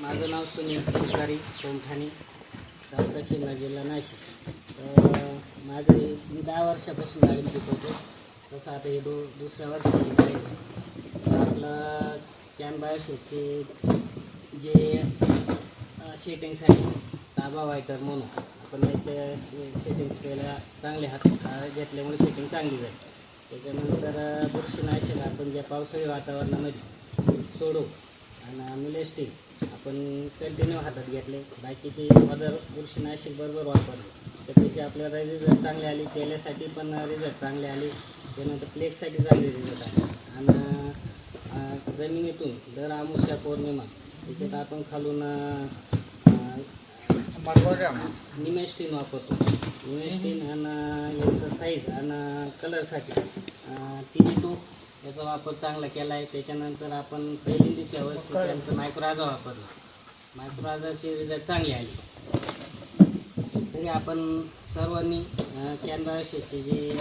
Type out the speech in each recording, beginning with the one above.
माझं नाव सुनील पुजारी सोमठाणे तालुका शिमला जिल्हा नाशिक. तर माझं हे मी दहा वर्षापासून गाडी शिकवतो. तसं आता हे दो दुसऱ्या वर्षाची डाळिंब आहे. तर आपलं कॅन बायोशेटचे जे शेटिंगसाठी ताबा वायटर म्हणून आपण त्याच्या शे पहिला चांगले हात हात घेतल्यामुळे शेटिंग चांगली जाईल. त्याच्यानंतर अ, बुरशीनाशक आपण ज्या पावसाळी वातावरणामध्ये सोडू आणि मिलेस्टिक आपण कंटिन्यू हातात घेतले. बाकीचे अदर बुरशीनाशक बरोबर वापरले तर त्याचे आपल्याला रिझल्ट चांगले आले केल्यासाठी पण रिझल्ट चांगले आले. त्यानंतर प्लेगसाठी चांगले रिझल्ट आले. आणि जमिनीतून दर अमुष्या पौर्णिमा त्याच्यात आपण खालून निमेस्टीन वापरतो. निमेस्टीन आणि याचं साईज आणि कलरसाठी तिने टू याचा वापर चांगला केला आहे. त्याच्यानंतर आपण पहिल्यांदाच्या वर्षी त्यांचं मायक्रोराजा वापरलं. मायक्रोराजाचे रिझल्ट चांगले आले. तरी आपण सर्वांनी कॅनबायोशेटचे जे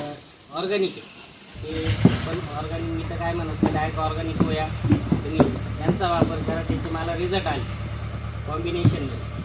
ऑर्गॅनिक आहे ते पण ऑर्गॅनिक मी तर काय म्हणत नाही डायरेक्ट ऑर्गॅनिक होया. तुम्ही त्यांचा वापर करा त्याचे मला रिझल्ट आले. कॉम्बिनेशनमध्ये